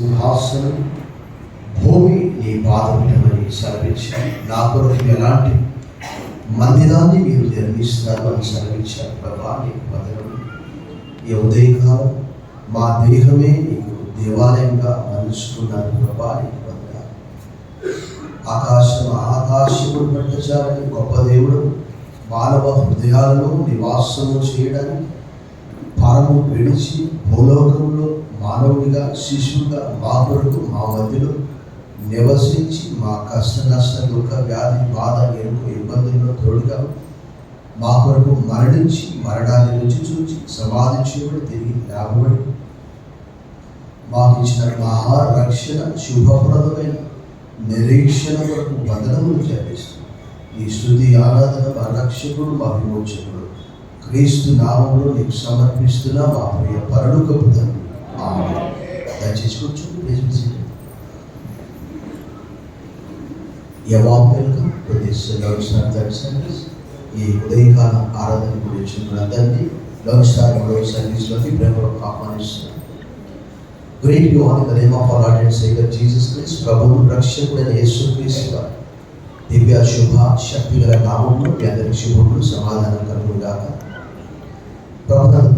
సింహాసనం భూమి నీ పాదపీఠమని సెలవించారు నా కొరకు ఎలాంటి మందిరాన్ని మీరు నిర్మిస్తారు అని సెలవించారు ప్రభా నీకు వదనం. ఈ ఉదయకాలం మా దేహమే నీకు దేవాలయంగా మలుచుకున్నారు ప్రభా నీకు వదనాలు ఆకాశం ఆకాశముడు పట్టచాలని గొప్ప దేవుడు మానవ హృదయాలలో నివాసము చేయడానికి పరము విడిచి భూలోకంలో మానవుడిగా శిష్యుడిగా మా కొరకు మా మధ్యలో నివసించి మా కష్ట నష్ట దుఃఖ వ్యాధి బాధ ఎరుకు ఇబ్బందుల్లో తోడుగా మా కొరకు మరణించి మరణాన్ని రుచి చూచి సమాధి చేయబడి తిరిగి లేవబడి మాకు ఇచ్చిన మహా రక్షణ శుభప్రదమైన నిరీక్షణ కొరకు వందనములు చేపిస్తుంది. ఈ శృతి ఆరాధన మా రక్షకుడు మా విమోచకుడు. క్రీస్తు నామంలో నీకు సమర్పిస్తున్న మా ప్రియ పరుడుకపు తండ్రి. దయచేసి కూర్చోండి please be seated. You're warm welcome to this Lord's Night third service. ఈ ఉదయకాల ఆరాధన గురించి అందరినీ లవ్ స్టార్ మూడవ సర్వీస్లోకి ప్రేమలో ఆహ్వానిస్తున్నాను great you on the name of our lord and saviour Jesus Christ ప్రభువు రక్షకుడైన యేసు క్రీస్తు వారి దివ్య శుభ శక్తి గల నామంలో మీ అందరికి శుభములు సమాధానం కలుగుగాక ప్రభుత్వం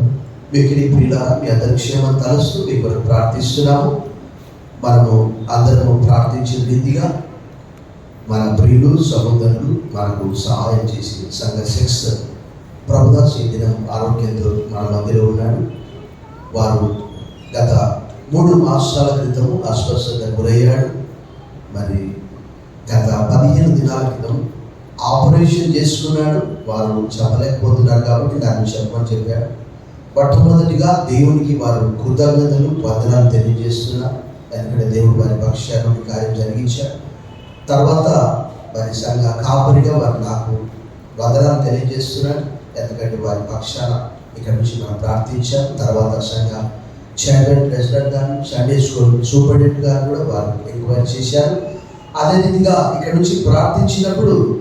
మిగిలి ప్రియులారా మీ అందరి క్షేమం తలస్తూ మీ కొరకు ప్రార్థిస్తున్నాము. మనము అందరము ప్రార్థించిన రీతిగా మన ప్రియులు సహోదరులు మనకు సహాయం చేసి సంఘ సెక్స్ ప్రభుదాస్ ఈ దినం ఆరోగ్యంతో మన మధ్యలో ఉన్నాడు వారు గత మూడు మాసాల క్రితము అస్వస్థత గురయ్యాడు మరి గత పదిహేను దినాల క్రితం ఆపరేషన్ చేసుకున్నాడు. వారు చెప్పలేకపోతున్నారు కాబట్టి దాన్ని చెప్పమని చెప్పాడు మొట్టమొదటిగా దేవునికి వారు కృతజ్ఞతలు వందనాలు తెలియజేస్తున్నారు ఎందుకంటే దేవుడు వారి పక్షాన కార్యం జరిగించారు తర్వాత వారి సంఘ కాపరిగా వారు నాకు వందనాలు తెలియజేస్తున్నారు. ఎందుకంటే వారి పక్షాన ఇక్కడ నుంచి మనం ప్రార్థించాం. తర్వాత సంఘ చైర్మన్ ప్రెసిడెంట్ గారు సండే స్కూల్ సూపరింటెండెంట్ గారు కూడా వారు ఎంక్వైరీ చేశారు. అదే రీతిగా ఇక్కడ నుంచి ప్రార్థించినప్పుడు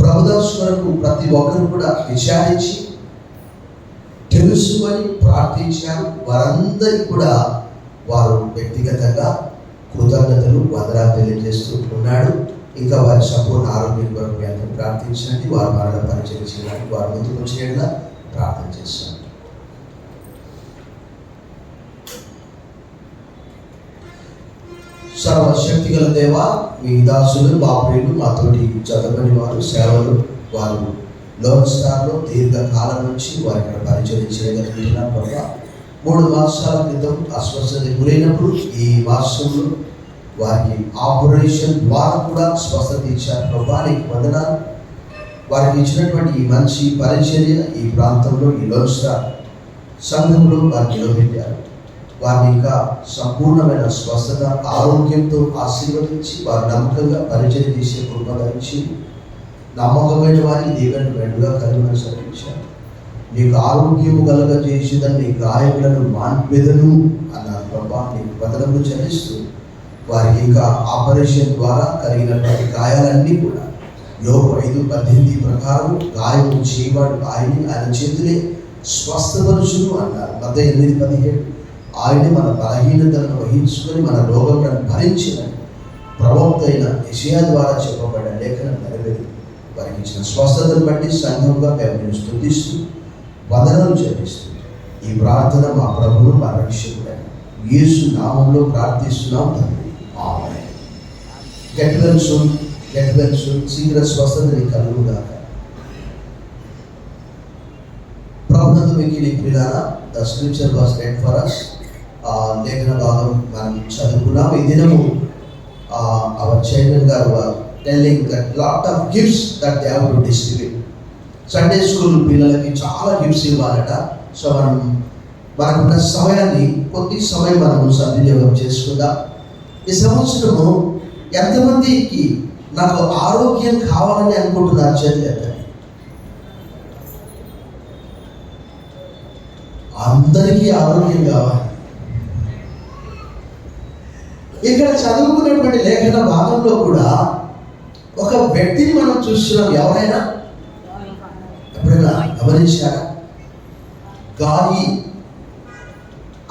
ప్రభుదాస్ వరకు ప్రతి ఒక్కరు కూడా విచారించి తెలుసు అని ప్రార్థించారు. వారందరికీ కూడా వారు వ్యక్తిగతంగా కృతజ్ఞతలు వందనాలు తెలియజేస్తూ ఉన్నాడు. ఇంకా వారి సంపూర్ణ ఆరోగ్యం కొరకు మీ అందరూ ప్రార్థించండి. వారు మరణ పరిచయం చేయడానికి వారు ముందుకు వచ్చేలా ప్రార్థన చేస్తాను సర్వశక్తి గల దేవ మీ దాసులు మా ప్రియులు మాతోటి చదవని వారు సేవలు వారు లోన్ స్టార్లో దీర్ఘకాలం నుంచి వారి ఇక్కడ పరిచయం చేయగలుగుతున్నారు ప్రభా. మూడు మాసాల క్రితం అస్వస్థత గురైనప్పుడు ఈ మాసంలో వారికి ఆపరేషన్ ద్వారా కూడా స్వస్థత ఇచ్చారు ప్రభా. నీకు వందనాలు. వారికి ఇచ్చినటువంటి ఈ మంచి పరిచర్య ఈ ప్రాంతంలో ఈ లోన్ స్టార్ సంఘంలో వారు నిలబెట్టారు. వారిని ఇంకా సంపూర్ణమైన స్వస్థత ఆరోగ్యంతో ఆశీర్వదించి వారి నమ్మకంగా పరిచయం చేసే కృపరించి నమ్మకమైన వారికి దేవుని మెండుగా కలిగిన సరించారు నీకు ఆరోగ్యము కలగజేసిందని నీ గాయములను మాన్పెదను అన్నారు ప్రభా. నీకు బదలము చెల్లిస్తూ వారికి ఇంకా ఆపరేషన్ ద్వారా కలిగినటువంటి గాయాలన్నీ కూడా యోగ ఐదు పద్దెనిమిది ప్రకారం గాయము చేయవాడు ఆయన్ని ఆయన చేతులే స్వస్థపరుచును అన్నారు. మధ్య ఎనిమిది పదిహేడు. ఆయన మన బలహీనతలను వహించుకొని మన రోగములను భరించిన ప్రవక్త అయిన విషయా ద్వారా చెప్పబడిన లేఖనం నెరవేరి ఇచ్చిన స్వస్థతను బట్టి సంఘంగా మేము నేను స్థుతిస్తూ వదనలు చెల్లిస్తూ ఈ ప్రార్థన మా ప్రభువు మా రక్షకుడని. యేసు నామంలో ప్రార్థిస్తున్నాం తండ్రి. ఆమె get well soon get well soon శీఘ్ర స్వస్థతని నీకు కలుగుగాక. ప్రభునందు మిగిలి ప్రియారా the scripture was read for us లేఖన భాగం మనం చదువుకున్నాం. ఈ దినము అవర్ చైర్మన్ గారు telling that lot of gifts that they have to distribute Sunday school పిల్లలకి చాలా గిఫ్ట్స్ ఇవ్వాలట. సో మనం మనకున్న సమయాన్ని కొద్ది సమయం మనం సద్వినియోగం చేసుకుందాం. ఈ సంవత్సరము ఎంతమందికి నాకు ఆరోగ్యం కావాలని అనుకుంటున్నారు చేతులు అందరికీ ఆరోగ్యం కావాలి. ఇక్కడ చదువుకున్నటువంటి లేఖన భాగంలో కూడా ఒక వ్యక్తిని మనం చూస్తున్నాం ఎవరైనా? ఎప్పుడైనా గమనించారా? గాలి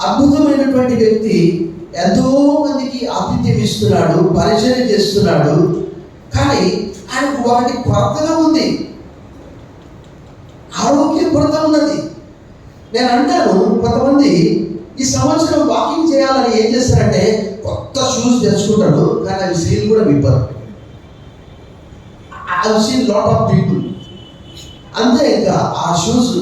అద్భుతమైనటువంటి వ్యక్తి ఎంతో మందికి ఆతిథ్యం ఇస్తున్నాడు పరిచయం చేస్తున్నాడు కానీ ఆయనకు ఒకటి కొరతగా ఉంది. ఆరోగ్య కొరత ఉన్నది. నేను అంటాను కొంతమంది ఈ సంవత్సరం వాకింగ్ చేయాలని ఏం చేస్తారంటే కొత్త షూస్ తెచ్చుకుంటాడు కానీ అవి సీల్ కూడా విప్పరు. I seen lot of people అంతే ఇంకా ఆ షూస్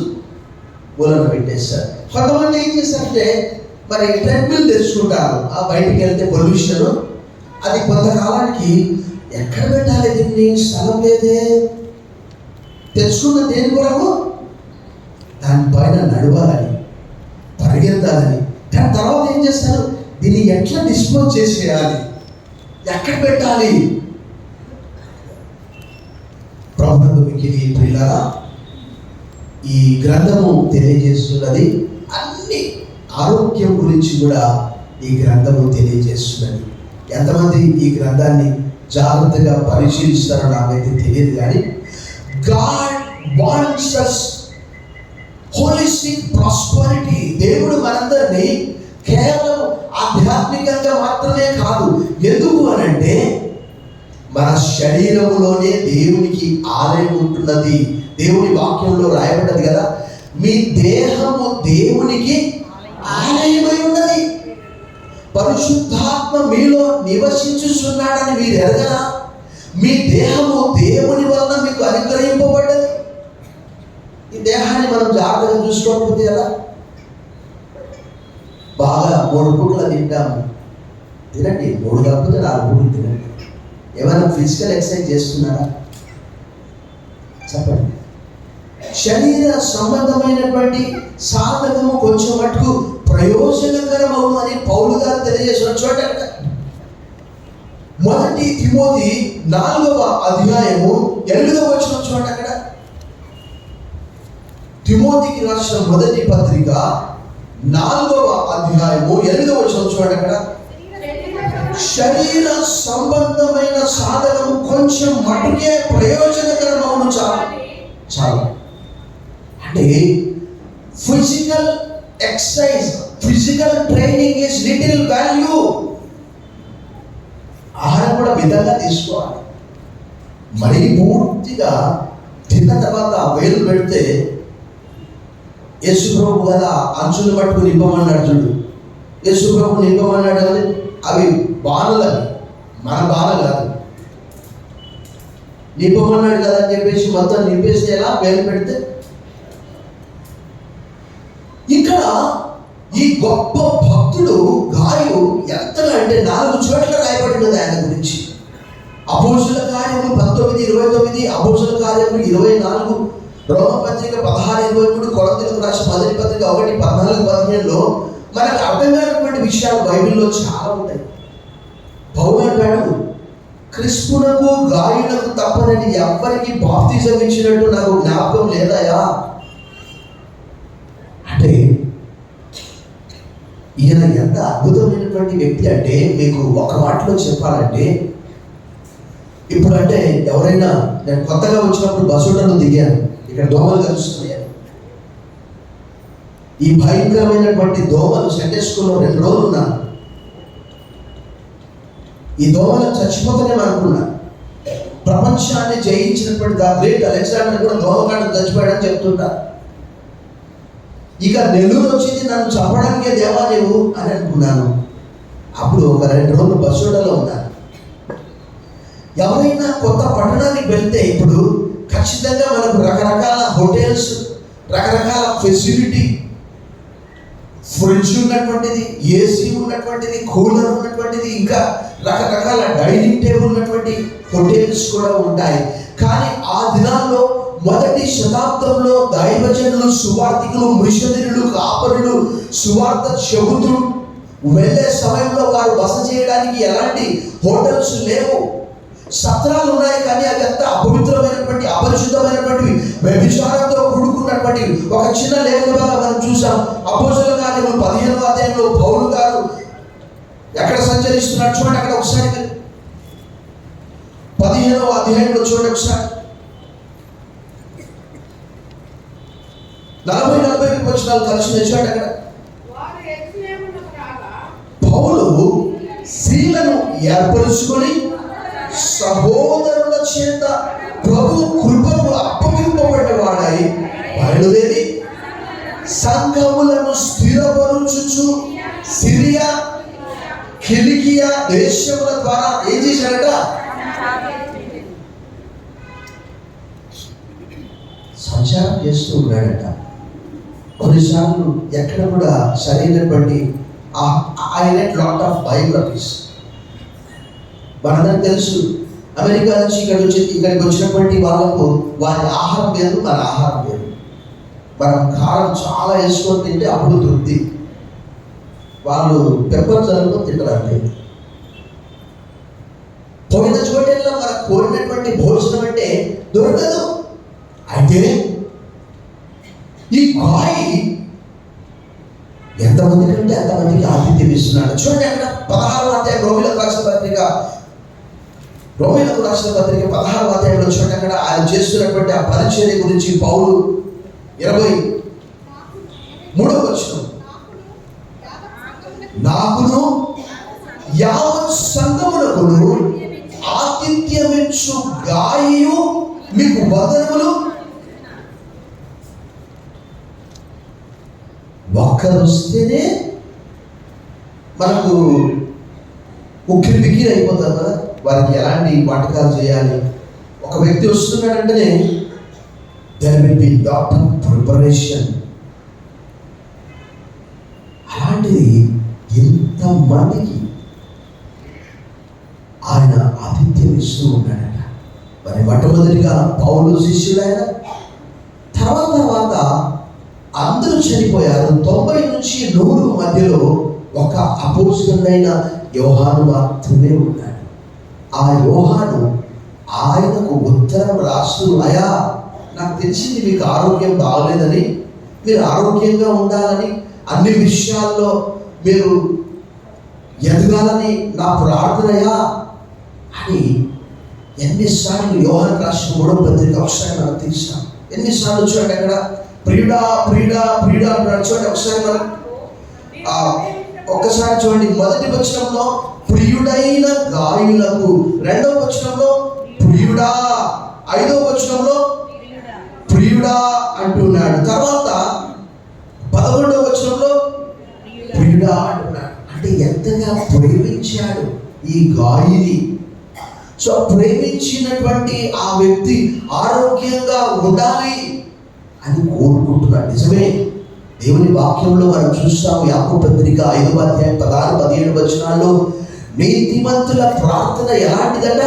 మూలన పెట్టేస్తారు కొంతమంది ఏం చేస్తారంటే మరి ట్రెడ్మిల్ తెచ్చుకుంటారు. ఆ బయటికి వెళ్తే పొల్యూషన్ అది కొంతకాలానికి ఎక్కడ పెట్టాలి దీన్ని? స్థలం లేదే. తెచ్చుకున్న దేని కొరకు? దానిపైన నడవాలని పరిగెత్తాలని. కానీ తర్వాత ఏం చేస్తారు? దీన్ని ఎట్లా డిస్పోజ్ చేసేయాలి? ఎక్కడ పెట్టాలి? ఇది మిగిలి ఈ గ్రంథము తెలియజేస్తున్నది అన్ని ఆరోగ్యం గురించి కూడా ఈ గ్రంథము తెలియజేస్తున్నది. ఎంతమంది ఈ గ్రంథాన్ని జాగ్రత్తగా పరిశీలిస్తారో నాకైతే తెలియదు కానీ God wants us holistic prosperity. దేవుడు మనందరినీ కేవలం ఆధ్యాత్మికంగా మాత్రమే కాదు ఎందుకు మన శరీరములోనే దేవునికి ఆలయం ఉంటున్నది. దేవుని వాక్యంలో రాయబడ్డది కదా మీ దేహము దేవునికి ఆలయమై ఉన్నది. పరిశుద్ధాత్మ మీలో నివసించుచున్నాడని మీరు ఎరగనా మీ దేహము దేవుని వలన మీకు అనుగ్రహింపబడ్డది. ఈ దేహాన్ని మనం జాగ్రత్తగా చూసుకోకపోతే ఎలా? బాగా మూడు పూటలు తింటాము. తినండి మూడు కాకపోతే నాలుగు పూటలు తినండి. ఏమైనా ఫిజికల్ ఎక్సర్సైజ్ చేస్తున్నారా? చెప్పండి. శరీర సంబంధమైనటువంటి సాధకము కొంచెం మటుకు ప్రయోజనకరమవు అని పౌలు గారు తెలియజేసిన చోట మొదటి తిమోది నాలుగవ అధ్యాయము ఎనిమిదవ వచ్చిన చోట అక్కడ. తిమోతికి రాసిన మొదటి పత్రిక నాలుగవ అధ్యాయము ఎనిమిదవ వచ్చిన చోట అక్కడ. శరీర సంబంధమైన సాధనం కొంచెం మటుకే ప్రయోజనకరమవును చాలు. చాలు. అంటే physical exercise physical training is little value ఆహారం కూడా విధంగా తీసుకోవాలి. మరీ పూర్తిగా తిన్న తర్వాత వేలు పెడితే యేసుప్రభు కదా అంచులు పట్టుకుని నింపమన్నాడు చూడు. యేసుప్రభు నింపమన్నాడు కదా అవి బాణలు అవి మన బాణ కాదు. నింపమన్నాడు కదా అని చెప్పేసి మొత్తం నింపేస్తే ఎలా? పేరు పెడితే? ఇక్కడ ఈ గొప్ప భక్తుడు గాయు ఎంతగా అంటే నాలుగు చోట్ల రాయబడినది ఆయన గురించి. అపోజుల కార్యము పంతొమ్మిది ఇరవై తొమ్మిది అపోజుల కార్యము ఇరవై నాలుగు రోమపత్రిక పదహారు ఇరవై మూడు కొరంతలకు రాసిన మొదటి పత్రిక ఒకటి పద్నాలుగు పదిహేనులో మనకు అర్థమైనటువంటి విషయాలు బైబిల్లో చాలా ఉంటాయి. పౌలు అంటాడు క్రిస్పునకు గాయులకు తప్పనని ఎవ్వరికి బాప్తిజం ఇచ్చినట్టు నాకు జ్ఞాపకం లేదయా అంటే ఈయన ఎంత అద్భుతమైనటువంటి వ్యక్తి అంటే మీకు ఒక మాటలో చెప్పాలంటే ఇప్పుడు అంటే ఎవరైనా నేను కొత్తగా వచ్చినప్పుడు బస్సులను దిగాను. ఇక్కడ దోమలు కలుస్తున్నాయి ఈ భయంకరమైనటువంటి దోమలు సండే స్కూల్లో రెండు రోజులు ఉన్నాను ఈ దోమలు చచ్చిపోతానే అనుకున్నా. ప్రపంచాన్ని జయించినప్పుడు దా గ్రేట్ అలెగ్జాండర్ కూడా దోమకాండం చచ్చిపోయాడని చెప్తుంటారు ఇక నెల్లూరు వచ్చింది నన్ను చంపడానికే దేవా నీవు అని అనుకున్నాను. అప్పుడు ఒక రెండు రోజులు బస్సులలో ఉన్నాను ఎవరైనా కొత్త పట్టణానికి వెళ్తే ఇప్పుడు ఖచ్చితంగా మనకు రకరకాల హోటల్స్ రకరకాల ఫెసిలిటీ ఫ్రిడ్జ్ ఉన్నటువంటిది ఏసీ ఉన్నటువంటిది కూలర్ ఉన్నటువంటిది ఇంకా రకరకాల డైనింగ్ టేబుల్ ఉన్నటువంటి హోటల్స్ కూడా ఉంటాయి. కానీ ఆ దినాల్లో మొదటి శతాబ్దంలో దైవజనులు సువార్థికులు మిషనరీలు కాపరులు సువార్త చెబుతూ వెళ్ళే సమయంలో వారు బస చేయడానికి ఎలాంటి హోటల్స్ లేవు. సత్రాలు ఉన్నాయి కానీ అవి అంతా అపవిత్రమైనటువంటి అపరిశుద్ధమైనటువంటి వ్యభిచారంతో కూడుకున్నటువంటి ఒక చిన్న లేఖనగా మనం చూసాం. అపోజల కార్యములు పదిహేను అధ్యాయంలో పౌలు గారు ఎక్కడ సంచరిస్తున్నారు చూడండి అక్కడ ఒకసారి. పదిహేనవ అధ్యాయంలో చూడండి ఒకసారి. నలభై నలభై వచనాలు కలిసి చూడండి అక్కడ. పౌలు ఏర్పరుచుకొని సహోదరుల చేత ప్రభు కృపకు అప్పగింపబడిన వాడై బయలుదేరి సంఘములను స్థిరపరుచుచు సిరియా కిలికియా దేశముల ద్వారా ఏం చేశాడట సంచారం చేస్తూ ఉన్నాడట. కొన్నిసార్లు ఎక్కడ కూడా సరైనటువంటి I net lot of biographies మనందరం తెలుసు అమెరికా నుంచి ఇక్కడ వచ్చి ఇక్కడికి వచ్చినటువంటి వాళ్ళకు వారి ఆహారం వేరు మన ఆహారం వేరు మనం కారం చాలా వేసుకొని తింటే అప్పుడు తృప్తి. వాళ్ళు పెప్పర్ జరుగుతూ తింటారండి. పోయిన చోటల్లో మనకు కోరినటువంటి భోజనం అంటే దొరకదు. అయితే ఈ కాయి ఎంతమంది కంటే అంతమందికి ఆతిథ్యం ఇస్తున్నాడు. చూడండి అక్కడ పదహారు అధ్యాయ రోమిలకు రోమిలకు రాసిన పత్రిక పదహారు అధ్యాయంలో చూడండి అక్కడ ఆయన చేస్తున్నటువంటి ఆ పరిచర్య గురించి పౌలు ఇరవై మూడవ వచ్చిన నాకును యావత్ సంగమునకును ఆతిథ్యమిచ్చు గాయు మీకు వదనములు. ఒక్కరు వస్తేనే మనకు ఉక్కిరి బిక్కిరి అయిపోతారు కదా. వారికి ఎలాంటి వంటకాలు చేయాలి? ఒక వ్యక్తి వస్తున్నాడంటేనే there will be lot of preparation అలాంటిది ఎంతమందికి ఆయన ఆతిథ్యం ఇస్తూ ఉన్నాడట. మరి మొట్టమొదటిగా పౌరులు శిష్యుడైన తర్వాత తర్వాత అందరూ చనిపోయారు. తొంభై నుంచి నూరు మధ్యలో ఒక అపోజిటైన యోహాను మాత్రమే ఉన్నాడు. ఆ యోహాను ఆయనకు ఉత్తరం రాస్తూ అయా నాకు తెలిసింది మీకు ఆరోగ్యం బాగలేదని మీరు ఆరోగ్యంగా ఉండాలని అన్ని విషయాల్లో మీరు ఎదగాలని నా ప్రార్థనయా అని ఎన్నిసార్లు యోహన్ రాసిన మూడవ పత్రిక ఒకసారి మనం తీసాం. ఎన్నిసార్లు చూడండి అక్కడ ప్రియుడా ప్రియుడా ప్రియుడా అంటున్నాడు. చూడండి ఒకసారి మనం ఒక్కసారి చూడండి మొదటి వచనంలో ప్రియుడైన గాయులకు రెండవ వచనంలో ప్రియుడా ఐదవ వచనంలో ప్రియుడా అంటున్నాడు. తర్వాత పదకొండవ వచనంలో ప్రియుడా అంటున్నాడు. అంటే ఎంతగా ప్రేమించాడు ఈ గాయని. సో ప్రేమించినటువంటి ఆ వ్యక్తి ఆరోగ్యంగా ఉండాలి అని కోరుకుంటున్నాడు. నిజమే. దేవుని వాక్యంలో మనం చూస్తాము యాకు పత్రిక ఐదు అధ్యాయం పదహారు పదిహేడు వచనాల్లో నీతిమంతుల ప్రార్థన ఎలాంటిదట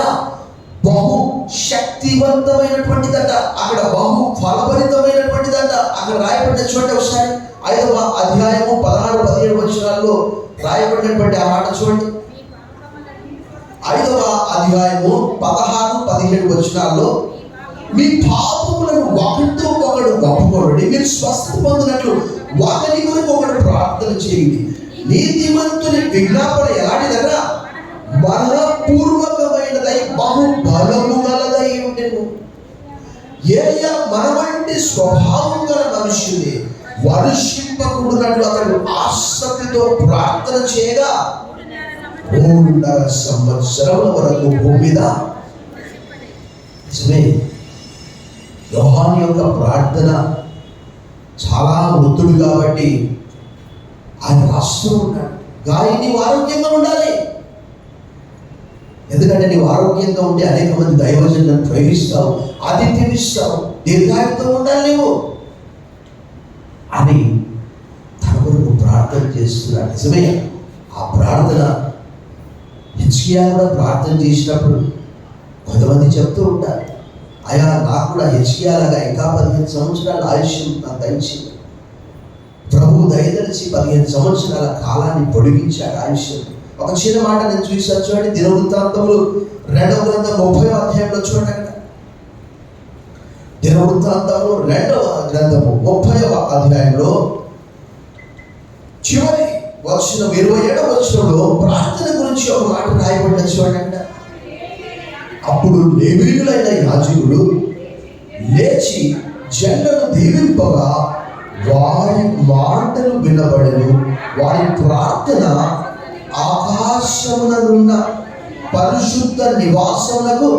బహు శక్తివంతమైనటువంటిదట. అక్కడ బహు ఫలభరితమైనటువంటిదట. అక్కడ రాయబడిన చూడండి ఒకసారి. ఐదవ అధ్యాయము పదహారు పదిహేడు వచనాల్లో రాయబడినటువంటి ఆ మాట చూడండి. ఐదవ అధ్యాయము పదహారు పదిహేడు వచనాల్లో మీ పాపములను ఒకరితో ఒకడు ఒప్పుకోండి మీరు స్వస్థ పొందినట్లు ఒకరి కొరకు ఒకడు ప్రార్థన చేయండి. నీతిమంతుని విజ్ఞాపన ఎలాంటిదన్నా బలపూర్వకమైనదై బహు బలము గలదై ఉండెను. ఏయ మనవంటి స్వభావం గల మనుష్యుని వర్షింపకూడనట్లు అతడు ఆసక్తితో ప్రార్థన చేయగా మూడున్నర సంవత్సరముల వరకు భూమి మీద నిజమే యోహాన్ యొక్క ప్రార్థన చాలా వృద్ధుడు కాబట్టి ఆయన రాస్తూ ఉన్నాడు. గాయని ఆరోగ్యంగా ఉండాలి. ఎందుకంటే నీవు ఆరోగ్యంగా ఉంటే అనేక మంది దైవజనులను ప్రేమిస్తావు ఆతిథ్యం ఇస్తావు దీర్ఘాయుతో ఉండాలి నీవు. అని తన కొరకు ప్రార్థన చేస్తున్నాడు. నిజమే. ఆ ప్రార్థన హెచ్కియా కూడా ప్రార్థన చేసినప్పుడు కొంతమంది చెప్తూ ఉంటారు అయా నాకు కూడా హెచ్కియాలాగా ఇంకా పదిహేను సంవత్సరాల ఆయుష్యం నాకు దయచింది ప్రభు దయదలిచి పదిహేను సంవత్సరాల కాలాన్ని పొడిగించాడు ఆయుష్యం ఒక చిన్న మాట నేను చూసాను చూడండి దినవృత్తాంతములు రెండవ గ్రంథం ముప్పై అధ్యాయంలో చూడండి. దినవృత్తాంతము రెండవ గ్రంథము ముప్పై అధ్యాయంలో చివరి వచ్చిన ఇరవై ఏడవ వర్షంలో ప్రార్థన గురించి ఒక మాట రాయబడిన చూడండి. అప్పుడు లేవీయులైన యాజకుడు లేచి జనులను దీవింపగా వారి మాటలు వినబడను. వారి ప్రార్థన ఆకాశముననున్న పరిశుద్ధ నివాసములకు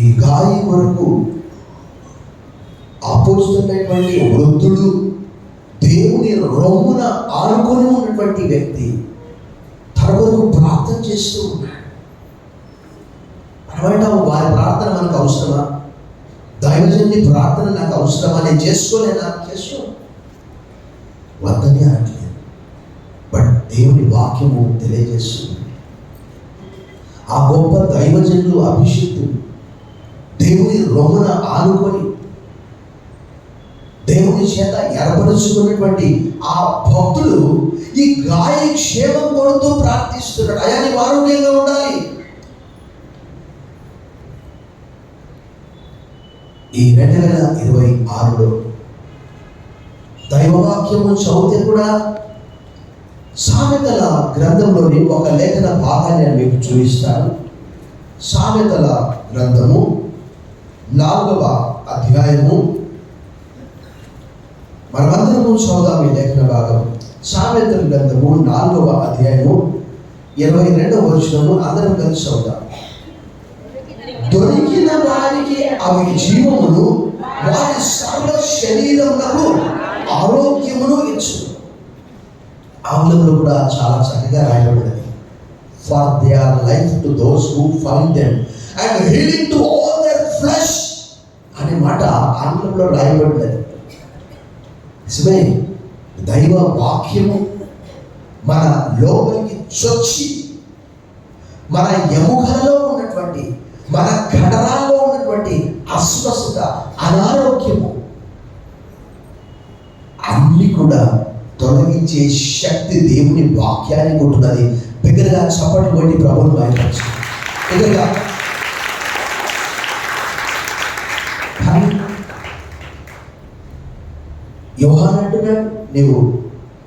ఈ గాలి వరకు అపోస్తున్నటువంటి వృద్ధుడు దేవుని రొమ్మున ఆనుకొని ఉన్నటువంటి వ్యక్తి తన కొరకు ప్రార్థన చేస్తూ ఉన్నాడు. మనమంటాము వారి ప్రార్థన మనకు అవసరమా? దైవజన్ని ప్రార్థన నాకు అవసరమా? నేను చేసుకోలేనా? చేసుకో వద్దని అనట్లేదు. బట్ దేవుని వాక్యము తెలియజేస్తుంది. ఆ గొప్ప దైవజనులు అభిషేకులు దేవుని రొమ్మున ఆనుకొని దేవుని చేత ఏర్పరుచుకున్నటువంటి ఆ భక్తులు ఈ గాయ క్షేమం కొడుతూ ప్రార్థిస్తున్నాడు అయా నీవు ఆరోగ్యంగా ఉండాలి. ఈ రెండు వేల ఇరవై ఆరులో దైవవాక్యము చదివితే కూడా సామెతల గ్రంథంలోని ఒక లేఖన భాగాన్ని నేను మీకు చూపిస్తాను. సామెతల గ్రంథము నాలుగవ అధ్యాయము. మనమందరము చదువుదాం ఈ లేఖన భాగం. సామెతల గ్రంథము నాలుగవ అధ్యాయము ఇరవై రెండవ వచనము అందరం కలిసి చదువుదాం. దొరికిన వారికి అవి జీవమును వారి సర్వ శరీరములకు ఆరోగ్యమును ఇచ్చు. ఆంగ్లంలో కూడా చాలా చక్కగా రాయబడినది for they are life to those who find them and healing to all their flesh అనే మాట ఆంగ్లంలో రాయబడినది నిజమే దైవ వాక్యము మన లోపలికి చొచ్చి మన ఎముకలలో ఉన్నటువంటి మన కండరాల్లో ఉన్నటువంటి అస్వస్థత అనారోగ్యము అన్ని కూడా తొలగించే శక్తి దేవుని వాక్యానికి ఉంటున్నది బిగ్గరగా చప్పటి కొట్టి ప్రభుత్వం బయటపరచు బిగ్గరగా. కానీ యోహాన్ అంటున్నాడు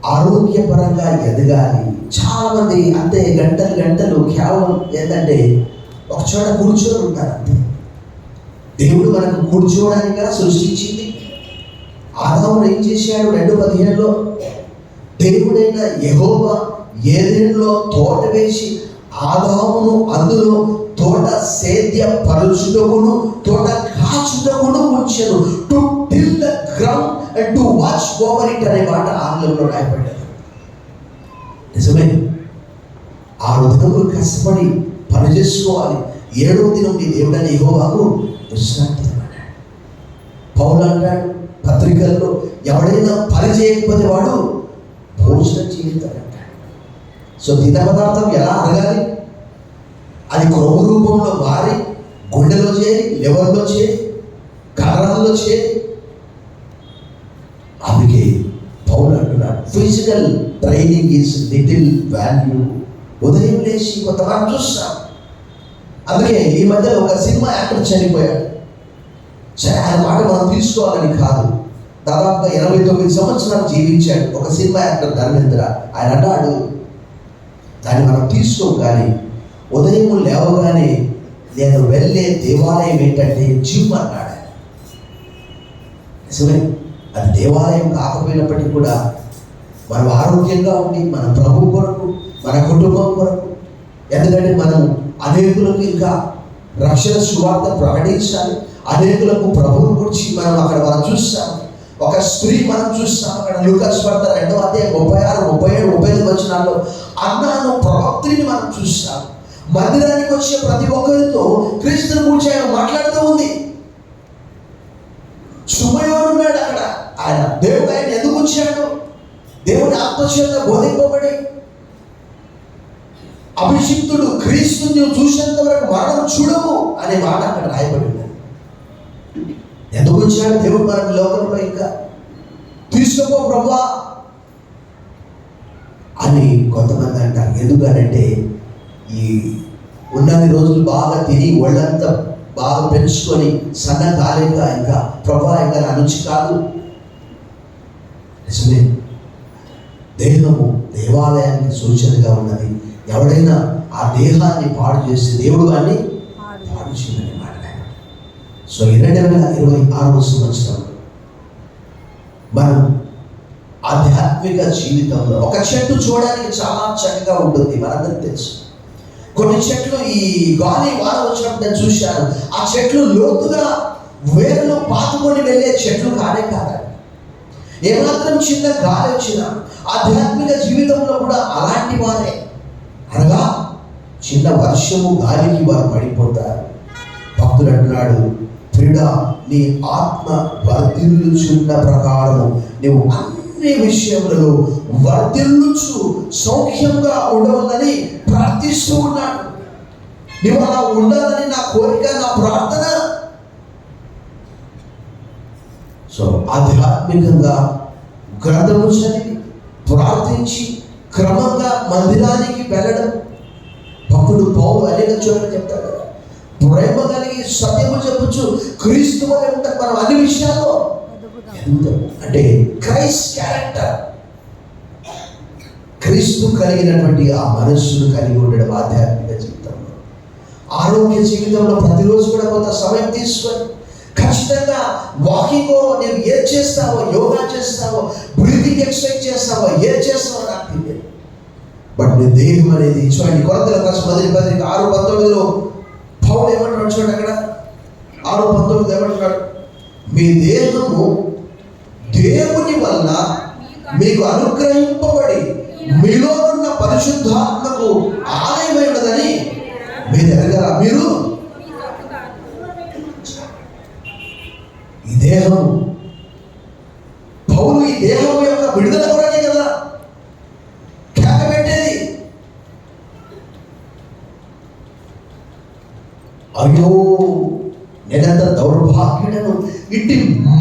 ఆరోగ్యపరంగా ఎదగాలి. చాలా మంది అంతే గంటలు గంటలు కేవలం ఏంటంటే ఒక చోట కూర్చొని ఉంటారు అంతే. దేవుడు మనకు కూర్చోవడానిగా సృష్టించింది ఆదామును ఏం చేశాడు? రెండు పదిహేనులో దేవుడైన యహోవ ఏదైనా తోట వేసి ఆదామును అందులో తోట సేద్య పరుచుటకును తోట కాచుటకును ఉంచెను. To till the ground and to watch over it అనే మాట ఆంగ్లంలో రాయబడ్డారు నిజమే. ఆ దినములు కష్టపడి పని చేసుకోవాలి. ఏడవ దినం నీ దేవుడని యహోవాకు విశ్రాంతి పౌల పత్రికల్లో ఎవడైనా పని చేయకపోతే వాడు భోజనం చేయతాడంటాడు సో తిన పదార్థం ఎలా అడగాలి? అది క్రొవ్వు రూపంలో మారి గుండెలో చేరి లివర్లో చేరి కరణాల్లో చేరి. అందుకే పౌలు అంటున్నాడు physical training is little value ఉదయం లేచి కొంతమంది చూస్తాం. అందుకే ఈ మధ్య ఒక సినిమా యాక్టర్ చనిపోయాడు. సరే ఆయన మాట మనం తీసుకోవాలని కాదు. దాదాపుగా ఇరవై తొమ్మిది సంవత్సరాలు జీవించాడు ఒక సినిమా యాక్టర్ ధర్మేంద్ర. ఆయన అన్నాడు దాన్ని మనం తీసుకోం కానీ ఉదయం లేవగానే నేను వెళ్ళే దేవాలయం ఏంటంటే జిమ్ అన్నాడు నిజమే అది దేవాలయం కాకపోయినప్పటికీ కూడా మనం ఆరోగ్యంగా ఉండి మన ప్రభు కొరకు మన కుటుంబం కొరకు ఎందుకంటే మనం అనేకులకు ఇంకా రక్షణ సువార్త ప్రకటించాలి. అనేకులకు ప్రభువు గురించి మనం అక్కడ మనం చూస్తాం. ఒక స్త్రీ మనం చూస్తాం అక్కడ లూకాస్ వార్త రెండో అదే ముప్పై ఆరు ముప్పై ఏడు ముప్పై ఐదు వచ్చినాల్లో అన్నాను ప్రవక్తిని మనం చూస్తాం మందిరానికి వచ్చే ప్రతి ఒక్కరితో క్రీస్తుని గురించి ఆయన మాట్లాడుతూ ఉంది. సుమయోడు ఉన్నాడు అక్కడ. ఆయన దేవుడు ఆయన ఎందుకు వచ్చాడు? దేవుని ఆత్మచేత బోధింపబడి అభిషిక్తుడు క్రీస్తుని చూసేంత వరకు మరణం చూడము అనే మాట అక్కడ రాయబడి ఉన్నది ఎందుకు వచ్చాడు దేవుడు మనకు లోకంలో ఇంకా. తీసుకోపో ప్రభా అని కొంతమంది అంటారు. ఎందుకనంటే ఈ ఉన్నన్ని రోజులు బాగా తిని ఒళ్ళంతా బాగా పెంచుకొని సన్న కాలేక ఇంకా ప్రభా ఇంకా నా నుంచి కాదు. నిజమే. దేహము దేవాలయానికి సూచనగా ఉన్నది. ఎవడైనా ఆ దేహాన్ని పాడు చేస్తే దేవుడు వాడిని పాడు. మాట్లాడాడు సో ఈ రెండు వేల ఇరవై ఆరవ సంవత్సరం మనం ఆధ్యాత్మిక జీవితంలో ఒక చెట్టు చూడడానికి చాలా చక్కగా ఉంటుంది మనందరికి తెలుసు. కొన్ని చెట్లు ఈ గాలి వాన వచ్చినప్పుడు నేను చూశాను. ఆ చెట్లు లోతుగా వేర్లు పాతుకొని వెళ్ళే చెట్లు కానే కాదు. ఏమాత్రం చిన్న గాలి వచ్చినా ఆధ్యాత్మిక జీవితంలో కూడా అలాంటి వారే. అనగా చిన్న వర్షము గాలికి వారు పడిపోతారు. భక్తుడు అంటున్నాడు క్రీడ నీ ఆత్మ వర్ధిల్లుచున్న ప్రకారము. నీవు అన్ని విషయములలో వర్ధిల్లుచు సౌఖ్యంగా ఉండవాలని ప్రార్థిస్తూ ఉన్నాడు. నువ్వు అలా ఉండాలని నా కోరిక నా ప్రార్థన. సో ఆధ్యాత్మికంగా గ్రంథము చదివి ప్రార్థించి క్రమంగా మందిరానికి వెళ్ళడం. భక్తుడు పౌరు అనేక చోట్ల చెప్తాడు. ప్రేమ కలిగి సత్యము చెప్పచ్చు క్రీస్తు వలె ఉంటాం మనం అన్ని విషయాల్లో అంటే క్రైస్ట్ క్యారెక్టర్. క్రీస్తు కలిగినటువంటి ఆ మనస్సును కలిగి ఉండడం ఆధ్యాత్మిక జీవితంలో. ఆరోగ్య జీవితంలో ప్రతిరోజు కూడా కొంత సమయం తీసుకొని ఖచ్చితంగా వాకింగ్ నేను ఏం చేస్తావో యోగా చేస్తావో బ్రీతింగ్ ఎక్సర్సైజ్ చేస్తావో ఏం చేస్తావో నాకు తెలియదు. బట్ నీ దేహం అనేది చూడండి కొరతల కోసం మొదటి పది ఆరు పంతొమ్మిదిలో పౌలు ఏమంటున్నాడు చూడండి అక్కడ ఆరు పంతొమ్మిది ఏమంటున్నాడు మీ దేహము దేవుని వల్ల మీకు అనుగ్రహింపబడి మీలో ఉన్న పరిశుద్ధాత్మకు ఆలయమైనదని మీరు ఎరగరా మీరు ఈ దేహం పౌలు ఈ దేహం యొక్క విడుదల కొరకే కదా కేక పెట్టేది అయ్యో నేనంత దౌర్భాగ్యుడను. ఇట్టి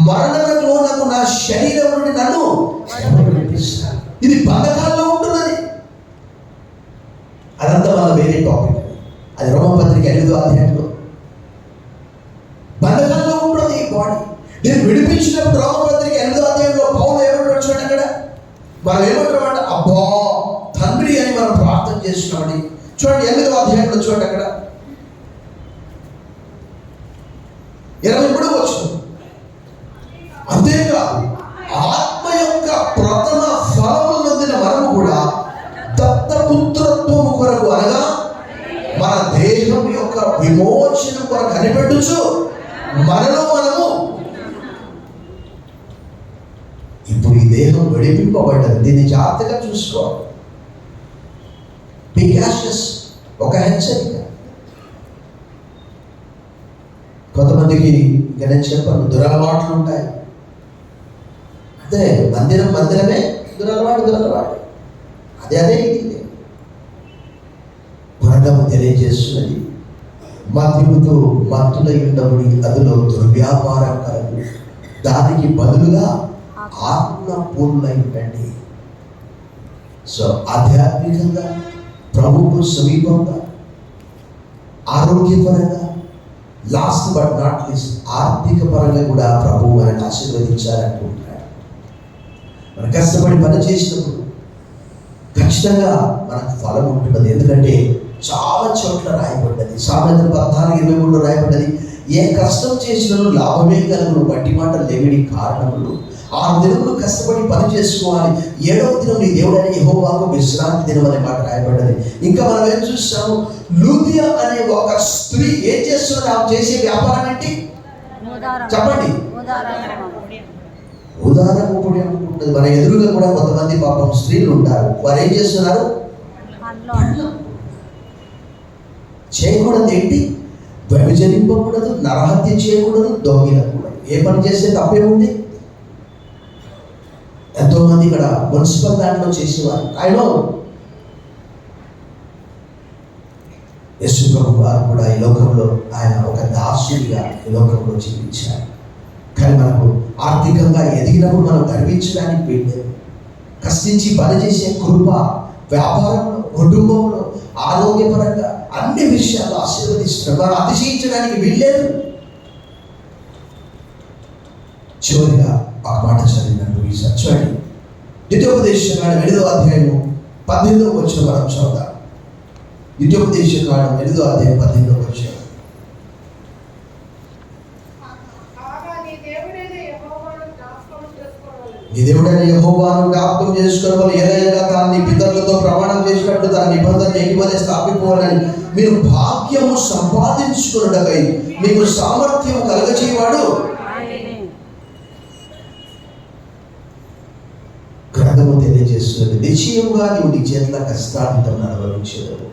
మరణంలో నాకు నా శరీరం నుండి నన్ను ఇది బంధకాల్లో ఉంటున్నది. అదంతా మన వేరే టాపిక్ అది రోమపత్రిక ఎనిమిదో అధ్యాయంలో. బంధకాల్లో ఉంటుంది ఈ బాడీ నేను విడిపించినప్పుడు రోమపత్రిక ఎనిమిదో అధ్యాయంలో పౌలు ఏమంటాడు చూడండి అక్కడ? మనం ఏమంటామంట అబ్బా తండ్రి అని మనం ప్రార్థన చేస్తున్నామని చూడండి ఎనిమిదో అధ్యాయంలో చూడండి అక్కడ. ఇరవై మూడు వచ్చిన అంతేకాదు ఆత్మ యొక్క ప్రథమ ఫలము నొందిన వరము కూడా దత్తపుత్రత్వము కొరకు అనగా మన దేహం యొక్క విమోచన కొరకు కనిపెట్టుచు మనలో మనము ఇప్పుడు ఈ దేహం విడిపింపబడ్డది. దీన్ని జాగ్రత్తగా చూసుకోవాలి. నేను చెప్పను దురలవాట్లు ఉంటాయి. అదే మందిరం మందిరమే దురలవాటు దురలవాటు. అదే అదే ఇది. ఇదే. గ్రంథము తెలియజేస్తున్నది. మద్యముతో మత్తులై ఉండబడి అందులో దుర్వ్యాపారం కలదు. దానికి బదులుగా ఆత్మ పూర్ణై ఉండండి సో ఆధ్యాత్మికంగా ప్రభుకు సమీపంగా ఆరోగ్యపరంగా లాస్ట్ బట్ నాట్ లీస్ట్ ఆర్థిక పరంగా కూడా ప్రభువు మనల్ని ఆశీర్వదించాలనుకుంటున్నాడు మనం కష్టపడి పని చేసినప్పుడు ఖచ్చితంగా మనకు ఫలం ఉంటున్నది ఎందుకంటే చాలా చోట్ల రాయబడ్డది. సామెత పద్నాలుగు ఇరవై మూడులో రాయబడ్డది. ఏ కష్టం చేసినను లాభమే కలుగును. బట్టి మాట లేవిడి కారణములు ఆరు దినములు కష్టపడి పని చేసుకోవాలి. ఏడవ దినం నీ దేవుడైన యెహోవాకు విశ్రాంతి దినం అనే మాట రాయబడ్డది ఇంకా మనం ఏం చూస్తాము? లూదియా అనే ఒక స్త్రీ ఏం చేస్తున్నది ఆమె చేసే వ్యాపారం ఏంటి? చెప్పండి. ఉదాహరణ కూడా ఉంటుంది మన ఎదురుగా కూడా కొంతమంది పాపం స్త్రీలు ఉంటారు. వారు ఏం చేస్తున్నారు? చేయకూడదు ఏంటి? వ్యభిచరింపకూడదు నరహత్య చేయకూడదు దొంగిలకూడదు. ఏ పని చేస్తే తప్పేముంది? ఎంతో మంది ఇక్కడ మున్సిపల్ దాంట్లో చేసేవారు. ఆయన యశు ప్రభు వారు కూడా ఈ లోకంలో ఆయన ఒక దాసుడిగా ఈ లోకంలో జీవించారు. కానీ మనకు ఆర్థికంగా ఎదిగినప్పుడు మనం గర్వించడానికి వీల్లేదు. కష్టించి పనిచేసే కృప వ్యాపారంలో కుటుంబంలో ఆరోగ్యపరంగా అన్ని విషయాలు ఆశీర్వదిస్తున్నారు వారు అతిశయించడానికి వీల్లేదు. చివరిగా ఒక మాట చదివినట్టు ఈ సత్యాన్ని ద్వితీయోపదేశ కాలం ఎనిమిదో అధ్యాయము పద్దెనిమిదో వచ్చిన మనం చదువుతాం ద్వితీయోపదేశ కాలం ఎనిమిదో అధ్యాయం పద్దెనిమిదో వచ్చిన నీ దేవుడైన యెహోవాను జ్ఞాపకం చేసుకోవాలి ఏదైనా తాను పితరులతో ప్రమాణం చేసినట్టు తన నిబంధన ఎటువలే స్థాపిపోవాలని మీరు భాగ్యము సంపాదించుకున్నటకై మీకు సామర్థ్యం కలగచేవాడు గ్రంథము తెలియజేస్తున్నది. నిశ్చయముగా నీవు నీ చేతుల కష్టాంతం అనుభవించేదావు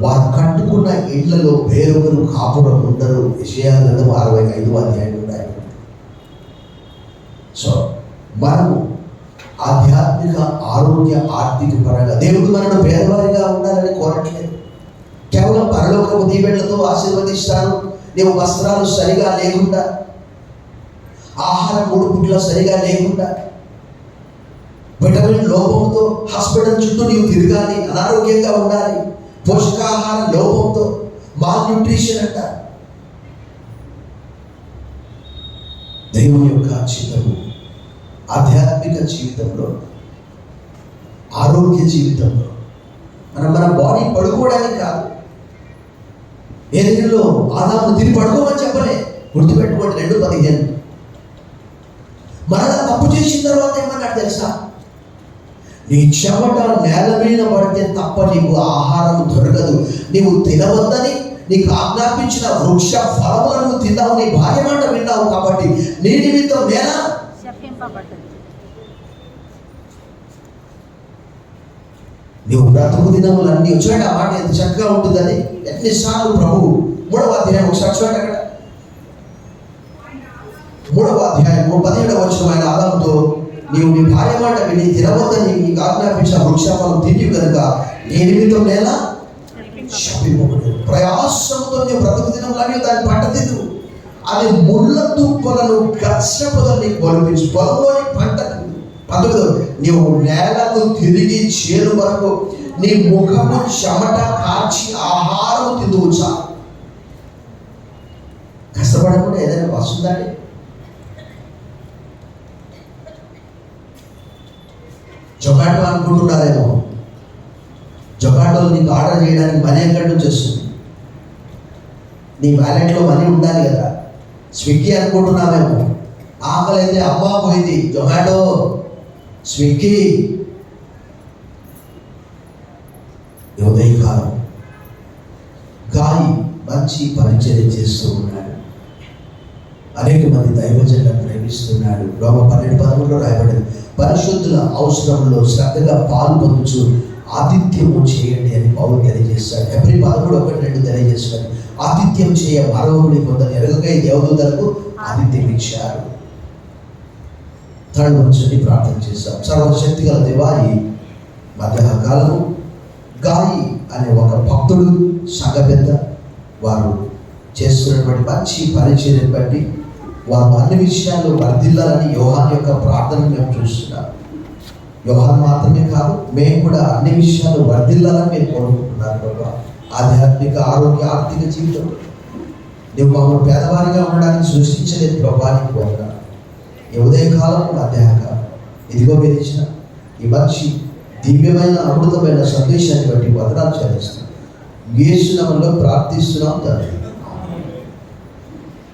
వారు కట్టుకున్న ఇళ్ళలో వేరొకరు కాపురం ఉండరు. విషయాలను అరవై ఐదు అధ్యాయులు ఉన్నాయి సో మనము ఆధ్యాత్మిక ఆరోగ్య ఆర్థిక పరంగా దేవుడు మనను పేదవారిగా ఉండాలని కోరట్లేదు. కేవలం పరలోకపు దీవెళ్ళతో ఆశీర్వదిస్తాను నీవు వస్త్రాలు సరిగా లేకుండా ఆహారం మూడు పుట్ల సరిగా లేకుండా విటమిన్ లోపంతో హాస్పిటల్ చుట్టూ నీవు తిరగాలి అనారోగ్యంగా ఉండాలి. పోషకాహార లోపంతో మాల్ న్యూట్రిషన్ అంట. దేవుని యొక్క చిత్తము ఆధ్యాత్మిక జీవితంలో ఆరోగ్య జీవితంలో. మనం మన బాడీ పడుకోవడానికి కాదు. ఏదైనా ఆదాము తిరిగి పడుకోమని చెప్పలే. గుర్తుపెట్టుకోండి రెండు పదిహేను. మరలా తప్పు చేసిన తర్వాత ఏమన్నాడు తెలుసా? నీ చెమట నేల మీద పడితే తప్ప నీకు ఆహారం దొరకదు. నీవు తినవద్దని నీకు ఆజ్ఞాపించిన వృక్ష ఫలములను తిన్నావు. నీ భార్య మాట విన్నావు కాబట్టి నీ నిమిత్తం నేల నీవు బ్రతుకు దినములు అన్ని వచ్చాడు ఆ మాట ఎంత చక్కగా ఉంటుందని ఎన్నిసార్లు ప్రభు మూడవ అధ్యాయం ఒకసారి చూడండి అక్కడ. మూడవ అధ్యాయం పదిహేడవ వచ్చిన ఆయన ఆదాముతో నీవు నీ భార్య మాట విని తినవద్దని నీకు ఆజ్ఞాపించిన వృక్షఫలం తిండి కనుక నీ నిమిత్తం నేల ప్రయాసంతో నీ బ్రతుకు దినములని దాన్ని పంట తిను. అది ముళ్ళ తుప్పలను గచ్చపదలు నీకు బలిపించు. పొలంలోని పంట పంతొమ్మిది నీవు నేలకు తిరిగి చేరు వరకు నీ ముఖము చెమట కాచి ఆహారం తిందువుచా కష్టపడకుండా ఏదైనా వస్తుందండి జొమాటో అనుకుంటున్నారేమో. జొమాటో నీకు ఆర్డర్ చేయడానికి మనీ ఎక్కడి నుంచి వస్తుంది? నీ వ్యాలెట్లో మనీ ఉండాలి కదా. స్విగ్గీ అనుకుంటున్నామేమో ఆకలి అయితే అమ్మా పోయింది. జొమాటో స్విగ్గీ. ఈ ఉదయకాలం గాలి మంచి పరిచయం చేస్తూ ఉన్నాడు. అనేక మంది దైవజనులను ప్రేమిస్తున్నాడు. రోమ పన్నెండు పదవుల్లో రాయబడింది. పరిశుద్ధుల అవసరంలో శ్రద్ధగా పాలు ఆతిథ్యము చేయండి అని పౌరు తెలియజేస్తాడు. ఎవరి పదమూడు ఒకటి రెండు తెలియజేస్తాడు ఆతిథ్యం చేయ మరొకటి కొందరు ఎరగకై దేవదూతలకు ఆతిథ్యం ఇచ్చారు. థర్డ్ వచ్చి ప్రార్థన చేశాం. సర్వశక్తి గల దేవాయి మధ్యాహ్న కాలము గాయి అనే ఒక భక్తుడు సంఘ పెద్ద వారు చేస్తున్నటువంటి మంచి పరిచయం బట్టి వారు అన్ని విషయాలు వర్ధిల్లాలని యోహాన్ యొక్క ప్రార్థన మేము చూస్తున్నాం. యోహాన్ మాత్రమే కాదు మేము కూడా అన్ని విషయాలు వర్ధిల్లాలని మేము కోరుకుంటున్నాను బాబా ఆధ్యాత్మిక ఆరోగ్య ఆర్థిక జీవితం. నువ్వు మమ్మల్ని పేదవారిగా ఉండడానికి సృష్టించలేదు ప్రభానికి పోగా ఈ ఉదయకాలం మధ్యాహ్న ఇదిగో మీరు ఇచ్చిన ఈ మంచి దివ్యమైన అమృతమైన సందేశాన్ని బట్టి వదనాలు చేస్తున్నాం గేసునామంలో ప్రార్థిస్తున్నాం తండ్రి.